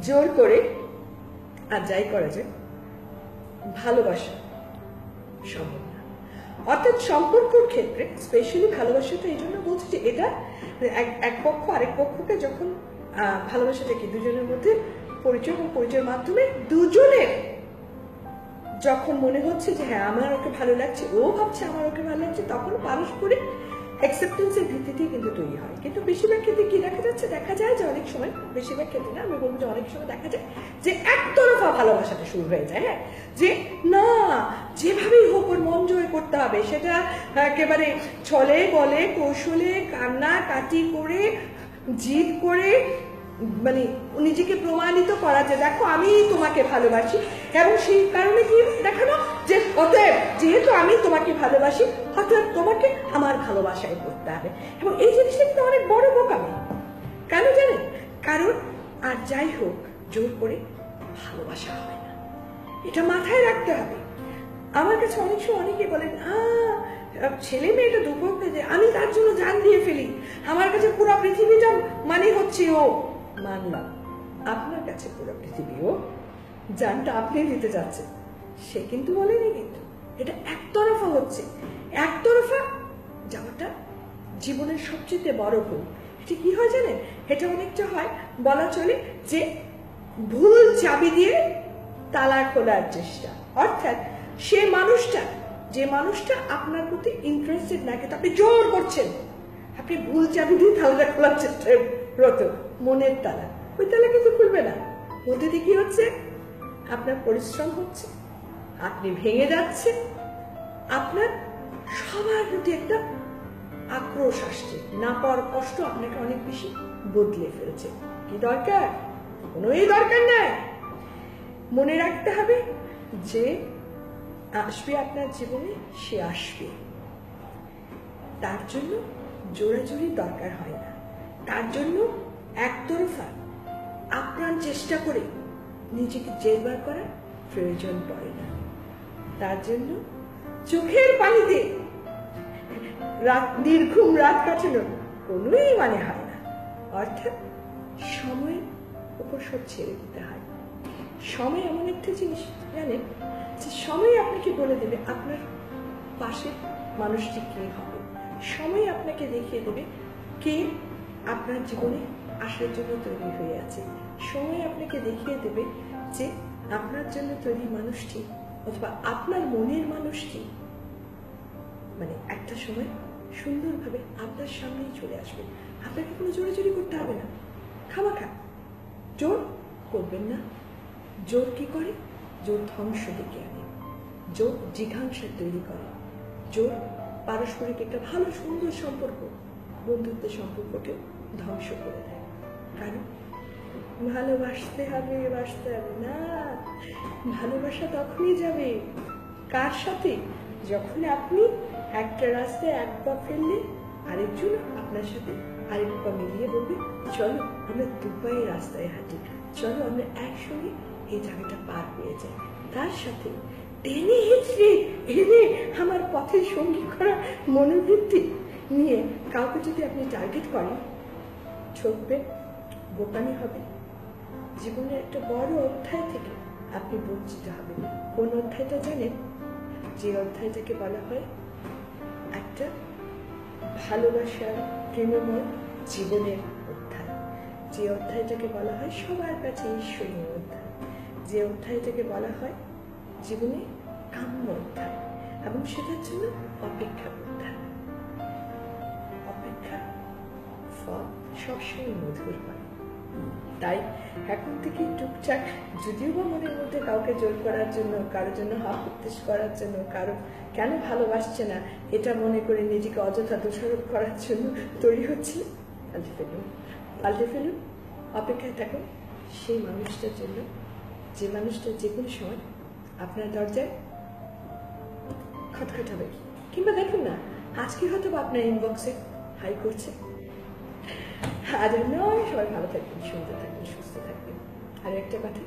জোর করে আর যাই করা যায় ভালোবাসা সম্ভব না। অর্থাৎ সম্পর্কর ক্ষেত্রে স্পেশালি ভালোবাসাটা এই জন্য বলছি যে এটা এক- এক পক্ষ আরেক পক্ষকে যখন আহ, ভালোবাসাটা কি দুজনের মধ্যে পরিচয় এবং পরিচয়ের মাধ্যমে দুজনের যখন মনে হচ্ছে যে হ্যাঁ আমার ওকে ভালো লাগছে ও ভাবছে আমার ওকে ভালো লাগছে তখন পারস্পরিক অ্যাকসেপ্টেন্সের ভিত্তিতেই কিন্তু তৈরি হয়। কিন্তু বেশিরভাগ ক্ষেত্রে কি দেখা যাচ্ছে? দেখা যায় যে অনেক সময়, বেশিরভাগ ক্ষেত্রে না, আমি বলব যে অনেক সময় দেখা যায় যে একতরফা ভালোবাসাটা শুরু হয়ে যায় হ্যাঁ? যে না, যেভাবেই হোক ওর মন জয় করতে হবে, সেটা একেবারে ছলে বলে, কৌশলে কান্না কাটি করে, জিদ করে মানে নিজেকে প্রমাণিত করা যে দেখো আমি তোমাকে ভালোবাসি। এবং সেই কারণে কি দেখানো? যে অতএব যেহেতু আমি তোমাকে ভালোবাসি, অতএব তোমাকে আমার ভালোবাসায় করতে হবে। এবং এই জিনিসটা কিন্তু অনেক বড় বোকামি। কেন জানেন? কারণ আর যাই হোক, জোর করে ভালোবাসা হয় না। এটা মাথায় রাখতে হবে। আমার কাছে অনেক সময় অনেকে বলেন আহ ছেলে মেয়েটা দুপক্ষ যে আমি তার জন্য জান দিয়ে ফেলি। আমার কাছে পুরো পৃথিবীটা মানে হচ্ছে ও। মানলাম আপনার কাছে পুরো পৃথিবী ও জানটা আপনি দিতে যাচ্ছেন। সে কিন্তু বলেনি কিন্তু। এটা একতরফা হচ্ছে। একতরফা যাওয়াটা জীবনের সবচেয়ে বড় ভুল। এটা কি হয় জানেন? এটা অনেকটা হয় বলা চলে যে ভুল চাবি দিয়ে তালা খোলার চেষ্টা। অর্থাৎ সে মানুষটা, যে মানুষটা আপনার প্রতি ইন্টারেস্টেড না কিন্তু আপনি জোর করছেন। আপনি ভুল চাবি দিয়ে তালাটা খোলার চেষ্টা রত মনের তালা। ওই তালা কিন্তু খুলবে না। দিয়ে কি হচ্ছে, আপনার পরিশ্রম হচ্ছে, আপনি ভেঙে যাচ্ছে, আপনার সবার প্রতি একটা আক্রোশ আসছে। না পাওয়ার কষ্ট আপনাকে অনেক বেশি বদলে ফেলছে। কি দরকার? কোনোই দরকার নাই। মনে রাখতে হবে যে, আসবে আপনার জীবনে, সে আসবে। তার জন্য জোরাজুরি দরকার হয় না। তার জন্য একতরফা আপনার চেষ্টা করে নিজেকে জেরবার করার প্রয়োজন পড়ে না। তার জন্য চোখের পানিতে রাত, নির্ঘুম রাত কাটানোর কোনোই মানে হয় না। অর্থাৎ সময়ের উপর সব ছেড়ে দিতে হয়। সময় এমন একটা জিনিস, জানেন? যে সময় আপনাকে বলে দেবে আপনার পাশে মানুষটি কে হবে। সময় আপনাকে দেখিয়ে দেবে কে আপনার জীবনে আসার জন্য তৈরি হয়ে আছে। সময় আপনাকে দেখিয়ে দেবে যে আপনার জন্য তৈরি মানুষটি অথবা আপনার মনের মানুষটি মানে একটা সময় সুন্দরভাবে আপনার সামনেই চলে আসবে। আপনাকে কোনো জোরাজুরি করতে হবে না। খাওয়া খা। জোর করবেন না। জোর কি করে? জোর ধ্বংস ডেকে আনে। জোর জিঘাংসা তৈরি করে। জোর পারস্পরিক একটা ভালো, সুন্দর সম্পর্ক বন্ধুত্বের সম্পর্ককে ধ্বংস করে দেয়। কারণ ভালোবাসতে হবে, বাসতে হবে। না, ভালোবাসা তখনই যাবে কার সাথে? যখন আপনি একটা রাস্তায় এক পা ফেললে আরেকজন আপনার সাথে আরেক পা মিলিয়ে বলবে, চলো, আমরা দুপায়ে রাস্তায় হাঁটি। চলো, আমরা একসঙ্গে এই জায়গাটা পার হয়ে যাই। তার সাথে টেনে হিচড়ে এনে আমার পথের সঙ্গী করা মনোবৃত্তি নিয়ে কাউকে যদি আপনি টার্গেট করেন, ঠকবে, বোকামি হবে। জীবনের একটা বড় অধ্যায় থেকে আপনি বঞ্চিত হবেন। কোন অধ্যায়টা জানেন? যে অধ্যায়টাকে বলা হয় একটা ভালোবাসার প্রেমময় জীবনের অধ্যায়। যে অধ্যায়টাকে বলা হয় সবার কাছে ঈশ্বরীয় অধ্যায়। যে অধ্যায়টাকে বলা হয় জীবনে কাম্য অধ্যায় এবং সেটার জন্য অপেক্ষা ফল সবসময় মধুর হয়। তাই এখন থেকে টুকটাক যদিও বা মনের মধ্যে কাউকে জোর করার জন্য, কারোর জন্য হাফ উত্তেস করার জন্য, কারও কেন ভালোবাসছে না, এটা মনে করে নিজেকে অযথা দোষারোপ করার জন্য তৈরি হচ্ছে। পাল্টে ফেলুন পাল্টে ফেলুন, অপেক্ষায় থাকুন। সেই মানুষটার জন্য, যে মানুষটা যে কোনো সময় আপনার দরজায় খটখটাবে। কিংবা দেখুন না, আজকে হয়তো আপনার ইনবক্সে হাই করছে। আজ নয় সবাই ভালো থাকবেন, সুন্দর থাকবেন, সুস্থ থাকবেন। আর একটা কথা,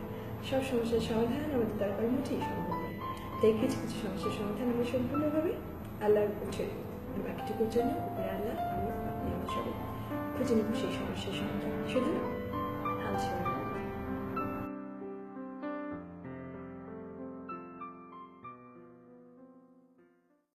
সব সমস্যার সমাধান আমাদের দরকার করা মোটেই সম্ভব নয় তাই কিছু কিছু সমস্যার সমাধান আমরা সম্পূর্ণভাবে আল্লাহর উপর ছেড়ে। আর বাকিটুকুর জন্য উপরে আল্লাহ, আমি, আপনি, আমার সবাই। খুঁজে নেব সেই সমস্যার সমাধান। শুধু